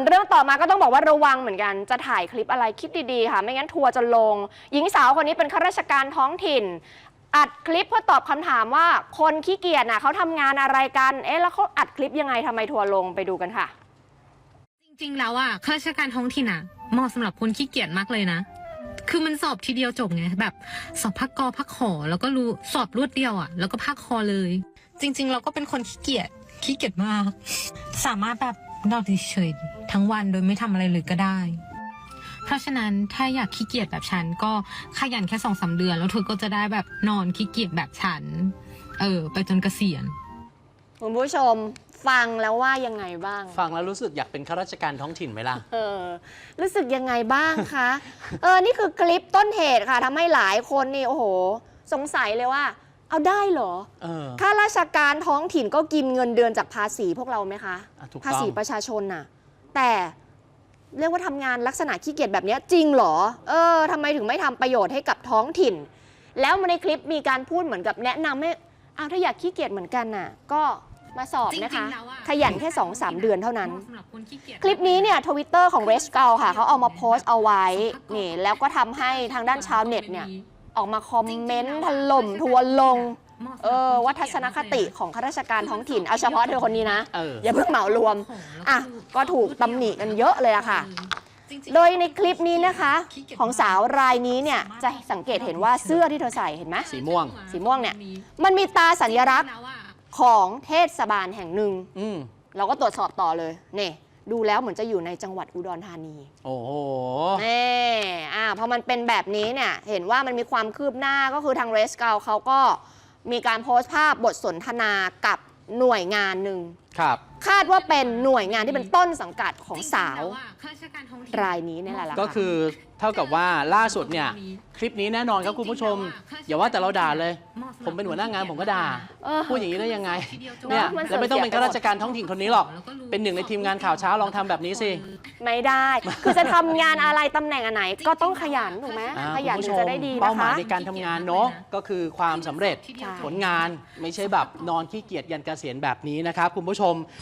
วนเรื่องต่อมาก็ต้องบอกว่าระวังเหมือนกันจะถ่ายคลิปอะไรคิดดีๆค่ะ ไม่งั้นทัวร์จะลง หญิงสาวคนนี้เป็นข้าราชการท้องถิ่น อัดคลิปเพื่อตอบคำถามว่าคนขี้เกียจน่ะเขาทำงานอะไรกันเอ๊ะแล้วเขาอัดคลิปยังไงทำไมทัวร์ลงไปดูกันค่ะ จริงๆแล้วอะข้าราชการท้องถิ่นอะเหมาะสำหรับคนขี้เกียจมากเลยนะ คือมันสอบทีเดียวจบไงแบบสอบภาคกอภาคขอแล้วก็รู้สอบรวดเดียวอะ แล้วก็ภาคคอเลย จริง ๆ เราก็เป็นคนขี้เกียจขี้เกียจมาก สามารถแบบ นอนเฉยๆทั้งวันโดยไม่ทำอะไรเลยก็ได้ เพราะฉะนั้นถ้าอยากขี้เกียจแบบฉันก็ขยันแค่สองสาเดือน แล้วเธอก็จะได้แบบนอนขี้เกียจแบบฉัน เออ ไปจนเกษียณ คุณผู้ชมฟังแล้วว่ายังไงบ้าง ฟังแล้วรู้สึกอยากเป็นข้าราชการท้องถิ่นไหมล่ะ เออ รู้สึกยังไงบ้างคะ เออ นี่คือคลิปต้นเหตุค่ะทำให้หลายคนนี่โอ้โห สงสัยเลยว่า เอาได้เหรอ เออ ข้าราชการท้องถิ่นก็กินเงินเดือนจากภาษีพวกเราไหมคะ อะถูกต้อง ภาษีประชาชนน่ะ แต่เรียกว่าทำงานลักษณะขี้เกียจแบบเนี้ยจริงเหรอ เออทำไมถึงไม่ทำประโยชน์ให้กับท้องถิ่น แล้วในคลิปมีการพูดเหมือนกับแนะนำให้อ้าวถ้าอยากขี้เกียจเหมือนกันน่ะ ก็มาสอบนะคะ ขยันแค่2-3เดือนเท่านั้นคลิปนี้เนี่ยทวิตเตอร์ของเรสเกลค่ะเขาเอามาโพสต์เอาไว้นี่แล้วก็ทำให้ทางด้านชาวเน็ตเนี่ย ออกมาคอมเมนต์ถล่มทัวร์ลงเออว่าทัศนคติของข้าราชการท้องถิ่นเอาเฉพาะเธอคนนี้นะเอออย่าเพิ่งเหมารวมอะก็ถูกตำหนิกันเยอะเลยอะค่ะ โดยในคลิปนี้นะคะ ของสาวรายนี้เนี่ยจะสังเกตเห็นว่าเสื้อที่เธอใส่เห็นไหมสีม่วง สีม่วงเนี่ยมันมีตาสัญลักษณ์ของเทศบาลแห่งหนึ่งอืมเราก็ตรวจสอบต่อเลยนี่ ดูแล้วเหมือนจะอยู่ในจังหวัดอุดรธานี โอ้โหนี่อ่าพอมันเป็นแบบนี้เนี่ยเห็นว่ามันมีความคืบหน้าก็คือทางเรสเกลเขาก็มีการโพสต์ภาพบทสนทนากับหน่วยงานหนึ่งครับ คาดว่าเป็นหน่วยงานที่เป็นต้นสังกัดของสาว รายนี้นี่แหละล่ะก็คือเท่ากับว่าล่าสุดเนี่ย คลิปนี้แน่นอนครับคุณผู้ชม อย่าว่าแต่เราด่าเลย ผมเป็นหัวหน้างานผมก็ด่าเออพูดอย่างนี้ได้ยังไงเนอะเนี่ยมันแล้วไม่ต้องเป็นเสียข้าเปรียบราชการท้องถิ่นคนนี้หรอก เป็นหนึ่งในทีมงานข่าวเช้าลองทำแบบนี้สิ ไม่ได้ คือจะทำงานอะไรตำแหน่งอันไหน ก็ต้องขยันถูกไหมอ่าขยันคุณถึผู้งชจะมได้ดีเป้านะหมายคะในการทำงานเนาะก็คือความสำเร็จใช่ ผลงานไม่ใช่แบบนอนขี้เกียจยันเกษียณแบบนี้นะครับคุณผู้ชม